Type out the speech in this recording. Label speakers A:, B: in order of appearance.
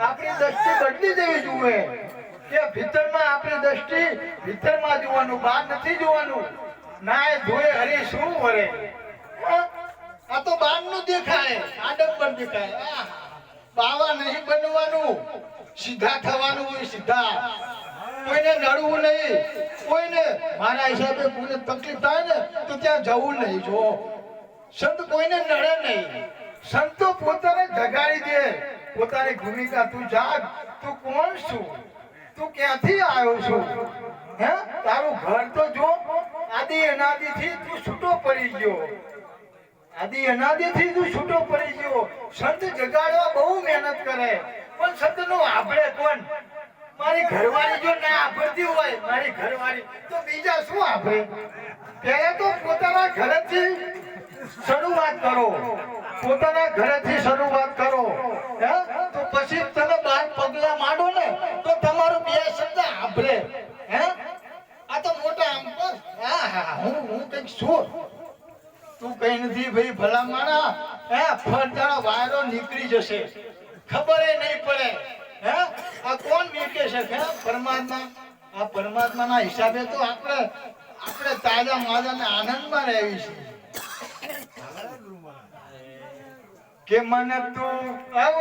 A: આપણી દ્રષ્ટિ બદલી દેવી જોઈએ. કે ભીતરમાં આપણી દ્રષ્ટિ ભીતરમાં જોવાનું, બહાર નથી જોવાનું. ના એ જોયે હરી શું વરે? આ તો બહારનું દેખાય. આડંબર દેખાય. આહ! બાવા નહીં બનવાનું. સીધા થવાનું હોય સીધા. કોઈને નડવું નહીં. કોઈને મારા હિસાબે કોઈને તકલીફ થાય ને, તો ત્યાં જવું નહીં, જો. સંત કોઈને નડે નહીં. સંતો પોતાને જગાડી દે. પોતાની ભૂમિકા તું જાગ. તું કોણ છું? તું ક્યાંથી આવ્યો છું? હે? તારું ઘર તો જો, આદિ અનાદિથી તું છૂટો પડી ગયો. આદિ અનાદિથી તું છૂટો પડી ગયો. સંત જગાડવા બહુ મહેનત કરે. પણ સંતનું આપણે કોણ? મારી ઘરવાળી જો ના આપડતી હોય, મારી ઘરવાળી, તો બીજા શું આપે પહેલા તો પોતાના ઘરેથી શરૂઆત કરો. પોતાના ઘરેથી શરૂઆત કરો. હે? તો પછી તમે બાર પગલા માંડો ને, તો તમારું બે શબ્દ આપડે હે? આ તો મોટા આમ પર હા હા, હું હું કંઈક છું તું કઈ નથી ભાઈ, ભલા મારા. હે ફરતાળો વાયરો નીકળી જશે. ખબર નહીં પડે. હે, આ કોણ નીકળે હે, પરમાત્મા. આ પરમાત્માના હિસાબે તો આપણે આપણે તાજા માજા ને આનંદમાં રહેવી છે. કે મને તું સીધે